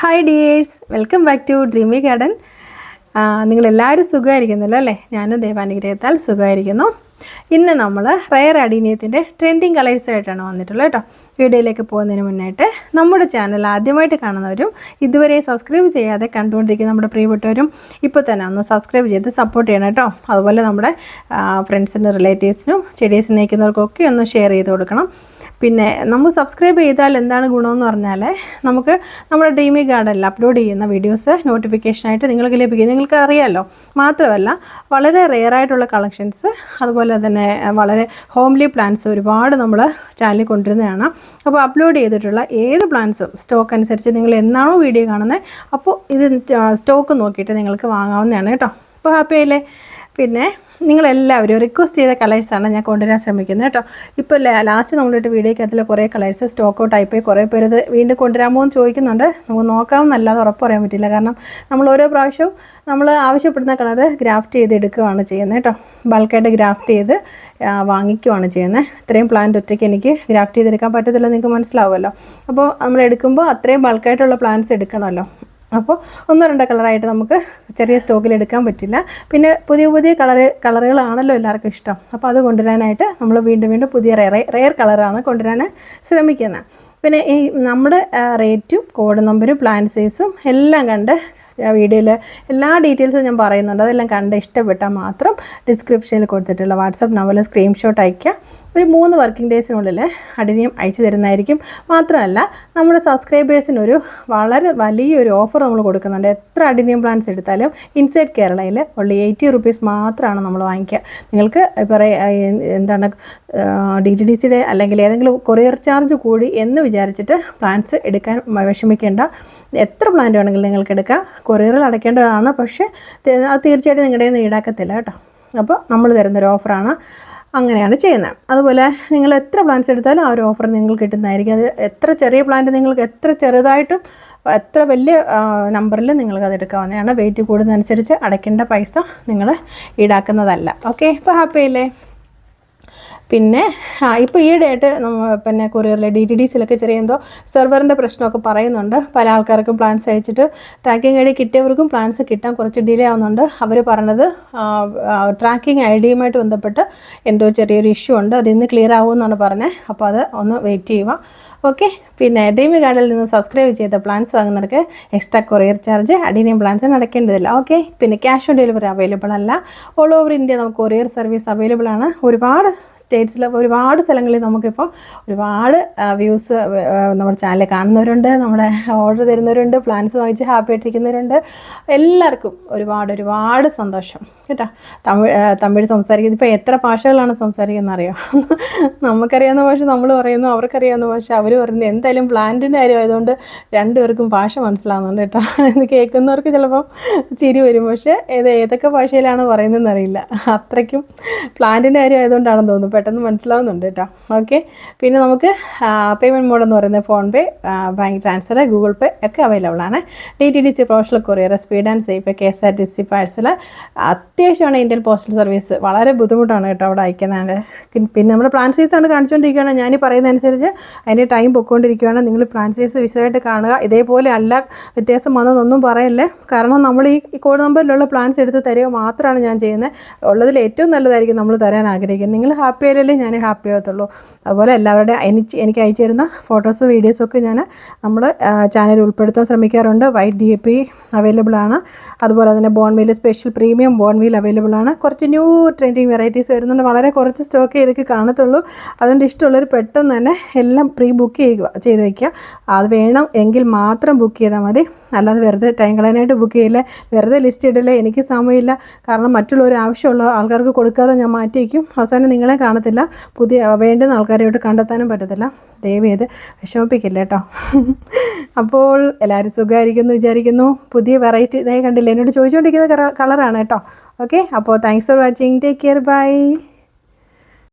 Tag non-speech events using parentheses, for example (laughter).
Hi dears welcome back to Dreamy Garden നിങ്ങളെല്ലാവരും സുഖമായിരിക്കുന്നല്ലോ അല്ലേ? ഞാനും ദേവാനുഗ്രഹത്താൽ സുഖമായിരിക്കുന്നു. ഇന്ന് നമ്മൾ റയർ അഡീനിയത്തിന്റെ ട്രെൻഡിങ് കളേഴ്സ് ആയിട്ടാണ് വന്നിട്ടുള്ളത് കേട്ടോ. വീഡിയോയിലേക്ക് പോകുന്നതിന് മുന്നായിട്ട് നമ്മുടെ ചാനൽ ആദ്യമായിട്ട് കാണുന്നവരും ഇതുവരെ സബ്സ്ക്രൈബ് ചെയ്യാതെ കണ്ടുകൊണ്ടിരിക്കുന്ന നമ്മുടെ പ്രിയപ്പെട്ടവരും ഇപ്പോൾ തന്നെ ഒന്ന് സബ്സ്ക്രൈബ് ചെയ്ത് സപ്പോർട്ട് ചെയ്യണം കേട്ടോ. അതുപോലെ നമ്മുടെ ഫ്രണ്ട്സിനും റിലേറ്റീവ്സിനും ചെടി സ്നേഹിക്കുന്നവർക്കൊക്കെ ഒന്ന് ഷെയർ ചെയ്ത് കൊടുക്കണം. പിന്നെ നമ്മൾ സബ്സ്ക്രൈബ് ചെയ്താൽ എന്താണ് ഗുണമെന്ന് പറഞ്ഞാൽ നമുക്ക് നമ്മുടെ ഡ്രീമി ഗാർഡനിൽ അപ്ലോഡ് ചെയ്യുന്ന വീഡിയോസ് നോട്ടിഫിക്കേഷനായിട്ട് നിങ്ങൾക്ക് ലഭിക്കും. നിങ്ങൾക്ക് അറിയാമല്ലോ മാത്രമല്ല വളരെ റെയർ ആയിട്ടുള്ള കളക്ഷൻസ് അതുപോലെ തന്നെ വളരെ ഹോംലി പ്ലാന്റ്സ് ഒരുപാട് നമ്മൾ ചാനലിൽ കൊണ്ടുവരുന്നതാണ്. അപ്പോൾ അപ്ലോഡ് ചെയ്തിട്ടുള്ള ഏത് പ്ലാന്റ്സും സ്റ്റോക്ക് അനുസരിച്ച് നിങ്ങൾ എന്നാണോ വീഡിയോ കാണുന്നത് അപ്പോൾ ഇത് സ്റ്റോക്ക് നോക്കിയിട്ട് നിങ്ങൾക്ക് വാങ്ങാവുന്നതാണ് കേട്ടോ. അപ്പോൾ ഹാപ്പി അല്ലേ പിന്നെ നിങ്ങളെല്ലാവരും റിക്വസ്റ്റ് ചെയ്ത കളേഴ്സാണ് ഞാൻ കൊണ്ടുവരാൻ ശ്രമിക്കുന്നത് കേട്ടോ. ഇപ്പോൾ ലാസ്റ്റ് നമ്മളിട്ട് വീഡിയോക്കകത്തിൽ കുറേ കളേഴ്സ് സ്റ്റോക്ക് ഔട്ട് ആയിപ്പോയി. കുറേ പേര് ഇത് വീണ്ടും കൊണ്ടുവരാമോ എന്ന് ചോദിക്കുന്നുണ്ട്. നമുക്ക് നോക്കാമെന്നല്ലാതെ ഉറപ്പ് പറയാൻ പറ്റില്ല. കാരണം നമ്മൾ ഓരോ പ്രാവശ്യവും നമ്മൾ ആവശ്യപ്പെടുന്ന കളർ ഗ്രാഫ്റ്റ് ചെയ്ത് എടുക്കുകയാണ് ചെയ്യുന്നത് കേട്ടോ. ബൾക്കായിട്ട് ഗ്രാഫ്റ്റ് ചെയ്ത് വാങ്ങിക്കുകയാണ് ചെയ്യുന്നത്. ഇത്രയും പ്ലാന്റ് ഒറ്റയ്ക്ക് എനിക്ക് ഗ്രാഫ്റ്റ് ചെയ്തെടുക്കാൻ പറ്റത്തില്ല നിങ്ങൾക്ക് മനസ്സിലാവുമല്ലോ. അപ്പോൾ നമ്മൾ എടുക്കുമ്പോൾ അത്രയും ബൾക്കായിട്ടുള്ള പ്ലാന്റ്സ് എടുക്കണമല്ലോ. അപ്പോൾ ഒന്നോ രണ്ടോ കളറായിട്ട് നമുക്ക് ചെറിയ സ്റ്റോക്കിൽ എടുക്കാൻ പറ്റില്ല. പിന്നെ പുതിയ പുതിയ കളറ് കളറുകളാണല്ലോ എല്ലാവർക്കും ഇഷ്ടം. അപ്പോൾ അത് കൊണ്ടുവരാനായിട്ട് നമ്മൾ വീണ്ടും വീണ്ടും പുതിയ റെയർ റെയർ കളറാണ് കൊണ്ടുവരാൻ ശ്രമിക്കുന്നത്. പിന്നെ ഈ നമ്മുടെ റേറ്റും കോഡ് നമ്പരും പ്ലാൻ സൈസും എല്ലാം കണ്ട് വീഡിയോയിൽ എല്ലാ ഡീറ്റെയിൽസും ഞാൻ പറയുന്നുണ്ട്. അതെല്ലാം കണ്ട് ഇഷ്ടപ്പെട്ടാൽ മാത്രം ഡിസ്ക്രിപ്ഷനിൽ കൊടുത്തിട്ടുള്ള വാട്സപ്പ് നമ്പറിൽ സ്ക്രീൻഷോട്ട് അയയ്ക്കുക. ഒരു മൂന്ന് വർക്കിംഗ് ഡേയ്സിനുള്ളിൽ അടിനിയം അയച്ചു തരുന്നതായിരിക്കും. മാത്രമല്ല നമ്മുടെ സബ്സ്ക്രൈബേഴ്സിനൊരു വളരെ വലിയൊരു ഓഫർ നമ്മൾ കൊടുക്കുന്നുണ്ട്. എത്ര അടിനിയം പ്ലാൻസ് എടുത്താലും ഇൻസൈഡ് കേരളയിൽ ഉള്ള എയ്റ്റി റുപ്പീസ് മാത്രമാണ് നമ്മൾ വാങ്ങിക്കുക. നിങ്ങൾക്ക് ഇപ്പോൾ എന്താണ് ഡി ടി ഡി സിയുടെ അല്ലെങ്കിൽ ഏതെങ്കിലും കൊറിയർ ചാർജ് കൂടി എന്ന് വിചാരിച്ചിട്ട് പ്ലാൻസ് എടുക്കാൻ വിഷമിക്കേണ്ട. എത്ര പ്ലാന്റ് വേണമെങ്കിലും നിങ്ങൾക്ക് എടുക്കാം. കൊറിയറിൽ അടയ്ക്കേണ്ടതാണ്. പക്ഷേ അത് തീർച്ചയായിട്ടും നിങ്ങളുടെ നിന്ന് ഈടാക്കത്തില്ല കേട്ടോ. അപ്പോൾ നമ്മൾ തരുന്നൊരു ഓഫറാണ് അങ്ങനെയാണ് ചെയ്യുന്നത്. അതുപോലെ നിങ്ങൾ എത്ര പ്ലാന്റ്സ് എടുത്താലും ആ ഒരു ഓഫർ നിങ്ങൾ കിട്ടുന്നതായിരിക്കും. അത് എത്ര ചെറിയ പ്ലാന്റ് നിങ്ങൾക്ക് എത്ര ചെറുതായിട്ടും എത്ര വലിയ നമ്പറിൽ നിങ്ങൾക്ക് അത് എടുക്കാവുന്നതാണ്. വെയിറ്റ് കൂടുന്നതനുസരിച്ച് അടയ്ക്കേണ്ട പൈസ നിങ്ങൾ ഈടാക്കുന്നതല്ല. ഓക്കെ ഇപ്പോൾ ഹാപ്പി അല്ലേ? പിന്നെ ആ ഇപ്പോൾ ഈയിടെയായിട്ട് പിന്നെ കൊറിയറിലെ ഡി ടി ഡി സിലൊക്കെ ചെറിയ എന്തോ സെർവറിന്റെ പ്രശ്നമൊക്കെ പറയുന്നുണ്ട്. പല ആൾക്കാർക്കും പ്ലാൻസ് അയച്ചിട്ട് ട്രാക്കിംഗ് ഐ ഡി കിട്ടിയവർക്കും പ്ലാൻസ് കിട്ടാൻ കുറച്ച് ഡിലേ ആവുന്നുണ്ട്. അവർ പറഞ്ഞത് ട്രാക്കിംഗ് ഐ ഡിയുമായിട്ട് ബന്ധപ്പെട്ട് എന്തോ ചെറിയൊരു ഇഷ്യൂ ഉണ്ട്. അത് ഇന്ന് ക്ലിയർ ആവുമെന്നാണ് പറഞ്ഞത് അപ്പോൾ അത് ഒന്ന് വെയിറ്റ് ചെയ്യുക. ഓക്കെ? പിന്നെ ഡ്രീമി കാർഡിൽ നിന്ന് സബ്സ്ക്രൈബ് ചെയ്ത plants വാങ്ങുന്നവർക്ക് extra courier charge adenium plants നടക്കേണ്ടതില്ല. Okay? പിന്നെ ക്യാഷ് ഓൺ ഡെലിവറി അവൈലബിൾ അല്ല. ഓൾ ഓവർ ഇന്ത്യ നമുക്ക് കൊറിയർ സർവീസ് അവൈലബിൾ ആണ്. ഒരുപാട് സ്റ്റേറ്റ്സിൽ ഒരുപാട് സ്ഥലങ്ങളിൽ നമുക്കിപ്പോൾ ഒരുപാട് വ്യൂസ് നമ്മുടെ ചാനലിൽ കാണുന്നവരുണ്ട് നമ്മുടെ ഓർഡർ തരുന്നവരുണ്ട് പ്ലാൻസ് വാങ്ങിച്ച് ഹാപ്പി ആയിട്ടിരിക്കുന്നവരുണ്ട്. എല്ലാവർക്കും ഒരുപാട് ഒരുപാട് സന്തോഷം. കേട്ടോ? തമിഴ് തമിഴ് സംസാരിക്കുന്നത് ഇപ്പോൾ എത്ര ഭാഷകളാണ് സംസാരിക്കുന്നത് അറിയാം? (laughs) നമുക്കറിയാവുന്ന ഭാഷ നമ്മൾ പറയുന്നു അവർക്കറിയാവുന്ന ഭാഷ അവർ പറയുന്നത് എന്തായാലും പ്ലാന്റിന്റെ കാര്യം ആയതുകൊണ്ട് രണ്ടുപേർക്കും ഭാഷ മനസ്സിലാവുന്നുണ്ട് കേട്ടോ. ഇത് കേൾക്കുന്നവർക്ക് ചിലപ്പം ചിരി വരും. പക്ഷേ ഏത് ഏതൊക്കെ ഭാഷയിലാണ് പറയുന്നതെന്ന് അറിയില്ല അത്രയ്ക്കും പ്ലാന്റിന്റെ കാര്യം ആയതുകൊണ്ടാണെന്ന് തോന്നുന്നു. പെട്ടെന്ന് മനസ്സിലാവുന്നുണ്ട് കേട്ടോ. ഓക്കെ പിന്നെ നമുക്ക് പേയ്മെന്റ് മോഡ് എന്ന് പറയുന്നത് PhonePe bank transfer Google Pay ഒക്കെ അവൈലബിൾ ആണ്. D T D C professional courier speed and safe K S R T C parcel അത്യാവശ്യമാണ് ഇന്ത്യൻ പോസ്റ്റൽ സർവീസ് വളരെ ബുദ്ധിമുട്ടാണ് കേട്ടോ അവിടെ അയക്കുന്നത് പിന്നെ നമ്മുടെ പ്ലാൻ സൈസാണ് കാണിച്ചുകൊണ്ടിരിക്കുകയാണ് ഞാൻ പറയുന്നത് പറയുന്നതനുസരിച്ച് അതിന്റെ ടൈം പൊയ്ക്കൊണ്ടിരിക്കുകയാണ് നിങ്ങൾ പ്ലാൻ സൈസ് വിശദമായിട്ട് കാണുക. ഇതേപോലെ അല്ല വ്യത്യാസം വന്നതൊന്നും പറയല്ലേ. കാരണം നമ്മൾ ഈ ഈ കോഡ് നമ്പറിലുള്ള പ്ലാൻസ് എടുത്ത് തരിക മാത്രമാണ് ഞാൻ ചെയ്യുന്നത്. ഉള്ളതിൽ ഏറ്റവും നല്ലതായിരിക്കും നമ്മൾ തരാൻ ആഗ്രഹിക്കുന്നത്. നിങ്ങൾ ഹാപ്പി ആയാലല്ലേ ഞാൻ ഹാപ്പി ആകത്തുള്ളൂ അതുപോലെ എല്ലാവരുടെ എനിക്ക് എനിക്ക് അയച്ചു തരുന്ന ഫോട്ടോസും വീഡിയോസും ഒക്കെ ഞാൻ നമ്മൾ ചാനലിൽ ഉൾപ്പെടുത്താൻ ശ്രമിക്കാറുണ്ട്. White D A P available ആണ്. അതുപോലെ തന്നെ bonemeal special premium bonemeal available ആണ്. കുറച്ച് ന്യൂ ട്രെൻഡിങ് വെറൈറ്റീസ് വരുന്നുണ്ട്. വളരെ കുറച്ച് സ്റ്റോക്ക് ചെയ്തൊക്കെ കാണത്തുള്ളൂ. അതുകൊണ്ട് ഇഷ്ടമുള്ളവർ പെട്ടെന്ന് തന്നെ എല്ലാം പ്രീ ബുക്ക് ചെയ്യുക ചെയ്ത് വയ്ക്കുക അത് വേണം എങ്കിൽ മാത്രം ബുക്ക് ചെയ്താൽ മതി. അല്ലാതെ വെറുതെ ടൈം കളയാനായിട്ട് ബുക്ക് ചെയ്യില്ല. വെറുതെ ലിസ്റ്റ് ഇടില്ല എനിക്ക് സമയമില്ല. കാരണം മറ്റുള്ളവർ ആവശ്യമുള്ള ആൾക്കാർക്ക് കൊടുക്കാതെ ഞാൻ മാറ്റി വയ്ക്കും അവസാനം നിങ്ങളെ കാണത്തില്ല. പുതിയ വേണ്ടുന്ന ആൾക്കാരെയോട്ട് കണ്ടെത്താനും പറ്റത്തില്ല. ദയവ് ചെയ്ത് വിഷമിപ്പിക്കില്ല കേട്ടോ. അപ്പോൾ എല്ലാവരും സുഖമായിരിക്കുന്നു വിചാരിക്കുന്നു. പുതിയ വെറൈറ്റി ഇതായി കണ്ടില്ല? എന്നോട് ചോദിച്ചുകൊണ്ടിരിക്കുന്ന കളറാണ് കേട്ടോ. ഓക്കെ അപ്പോൾ thanks for watching take care bye